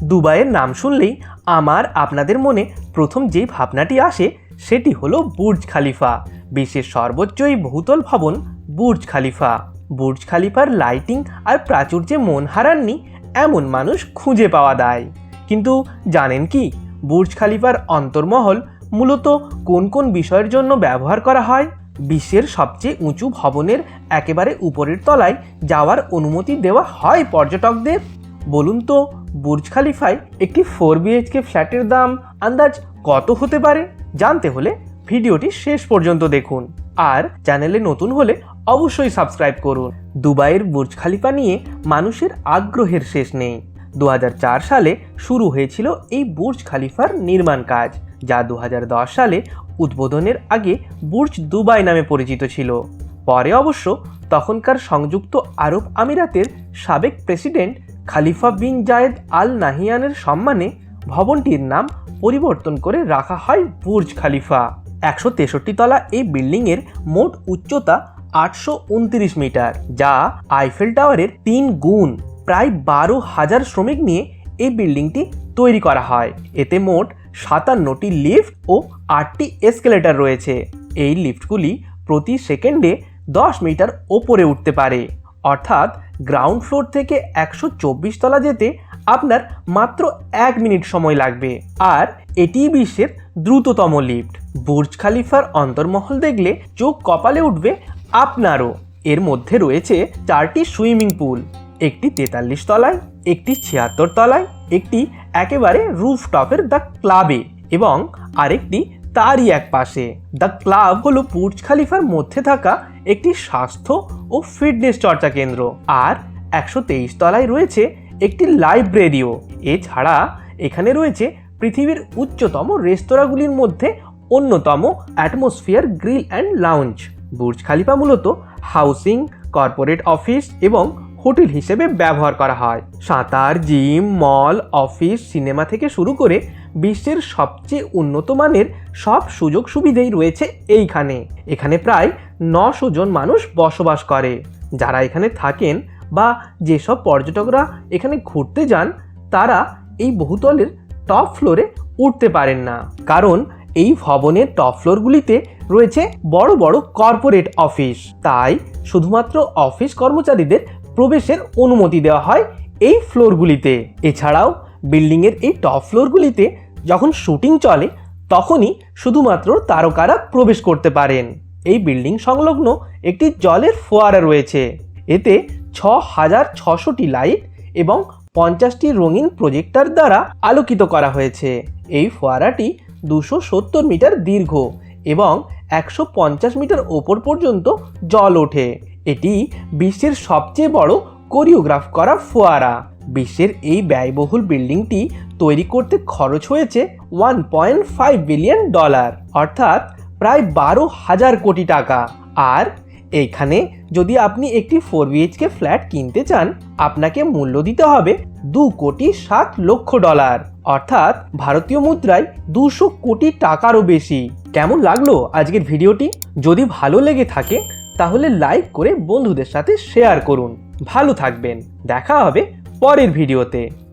দুবাইয়ের নাম শুনলেই আমার আপনাদের মনে প্রথম যে ভাবনাটি আসে, সেটি হলো বুর্জ খালিফা। বিশ্বের সর্বোচ্চ এই বহুতল ভবন বুর্জ খালিফা। বুর্জ খালিফার লাইটিং আর প্রাচুর্যে মন হারাননি এমন মানুষ খুঁজে পাওয়া দায়। কিন্তু জানেন কি, বুর্জ খালিফার অন্তর্মহল মূলত কোন কোন বিষয়ের জন্য ব্যবহার করা হয়? বিশ্বের সবচেয়ে উঁচু ভবনের একেবারে উপরের তলায় যাওয়ার অনুমতি দেওয়া হয় পর্যটকদের? বলুন তো, বুর্জ খালিফায় একটি ফোর বিএইচকে ফ্ল্যাটের দাম আন্দাজ কত হতে পারে? জানতে হলে ভিডিওটি শেষ পর্যন্ত দেখুন। আর চ্যানেলে নতুন হলে অবশ্যই সাবস্ক্রাইব করুন। দুবাইয়ের বুর্জ খালিফা নিয়ে মানুষের আগ্রহের শেষ নেই। দু হাজার চার সালে শুরু হয়েছিল এই বুর্জ খালিফার নির্মাণ কাজ, যা দু হাজার দশ সালে উদ্বোধনের আগে বুর্জ দুবাই নামে পরিচিত ছিল। পরে অবশ্য তখনকার সংযুক্ত আরব আমিরাতের সাবেক প্রেসিডেন্ট খালিফা বিন জায়েদ আল নাহিয়ানের সম্মানে ভবনটির নাম পরিবর্তন করে রাখা হয় বুর্জ খালিফা। একশো তেষট্টি তলা এই বিল্ডিংয়ের মোট উচ্চতা আটশো উনত্রিশ মিটার, যা আইফেল টাওয়ারের তিন গুণ। প্রায় বারো হাজার শ্রমিক নিয়ে এই বিল্ডিংটি তৈরি করা হয়। এতে মোট সাতান্নটি লিফট ও আটটি এসকেলেটর রয়েছে। এই লিফটগুলি প্রতি সেকেন্ডে দশ মিটার ওপরে উঠতে পারে। অর্থাৎ গ্রাউন্ড ফ্লোর থেকে একশো চব্বিশ তলা যেতে আপনার মাত্র এক মিনিট সময় লাগবে। আর এটিই বিশ্বের দ্রুততম লিফট বুর্জ খালিফার অন্তর্মহল দেখলে চোখ কপালে উঠবে আপনারও। এর মধ্যে রয়েছে চারটি সুইমিং পুল। একটি তেতাল্লিশ তলায়, একটি ছিয়াত্তর তলায়, একটি একেবারে রুফটপের দ্য ক্লাবে এবং আরেকটি তারই এক পাশে, দ্য ক্লাব হলো বুর্জ খালিফার মধ্যে থাকা একটি স্বাস্থ্য ও ফিটনেস চর্চা কেন্দ্র। আর একশো তেইশ তলায় রয়েছে একটি লাইব্রেরিও। এছাড়া এখানে রয়েছে পৃথিবীর উচ্চতম রেস্তোরাঁগুলির মধ্যে অন্যতম atmosphere grill and lounge. Burj Khalifa মূলত হাউসিং, কর্পোরেট অফিস এবং হোটেল হিসেবে ব্যবহার করা হয়। সাঁতার, জিম, মল, অফিস, সিনেমা থেকে শুরু করে বিশ্বের সবচেয়ে উন্নত মানের সব সুযোগ সুবিধেই রয়েছে এইখানে। এখানে প্রায় নশো জন মানুষ বসবাস করে। যারা এখানে থাকেন বা যেসব পর্যটকরা এখানে ঘুরতে যান, তারা এই বহুতলের টপ ফ্লোরে উঠতে পারেন না। কারণ এই ভবনের টপ ফ্লোরগুলিতে রয়েছে বড় বড় কর্পোরেট অফিস। তাই শুধুমাত্র অফিস কর্মচারীদের প্রবেশের অনুমতি দেওয়া হয় এই ফ্লোরগুলিতে। এছাড়াও বিল্ডিংয়ের এই টপ ফ্লোরগুলিতে যখন শুটিং চলে, তখনই শুধুমাত্র তারকারা প্রবেশ করতে পারেন। এই বিল্ডিং সংলগ্ন একটি জলের ফোয়ারা রয়েছে। এতে ছ হাজার ছশোটি লাইট এবং পঞ্চাশটি রঙিন প্রজেক্টার দ্বারা আলোকিত করা হয়েছে। এই ফোয়ারাটি দুশো সত্তর মিটার দীর্ঘ এবং একশো পঞ্চাশ মিটার ওপর পর্যন্ত জল ওঠে। এটি বিশ্বের সবচেয়ে বড় কোরিওগ্রাফ করা ফোয়ারা। বিশ্বের এই ব্যয়বহুল বিল্ডিংটি তৈরি করতে খরচ হয়েছে one point five billion dollar অর্থাৎ প্রায় বারো হাজার কোটি টাকা। আর এইখানে যদি আপনি একটি ফোর বিএইচকে ফ্ল্যাট কিনতে চান, আপনাকে মূল্য দিতে হবে দু কোটি সাত লক্ষ ডলার অর্থাৎ ভারতীয় মুদ্রায় দুশো কোটি টাকারও বেশি। কেমন লাগল আজকের ভিডিওটি? যদি ভালো লেগে থাকে, তাহলে লাইক করে বন্ধুদের সাথে শেয়ার করুন। ভালো থাকবেন। দেখা হবে পরের ভিডিওতে।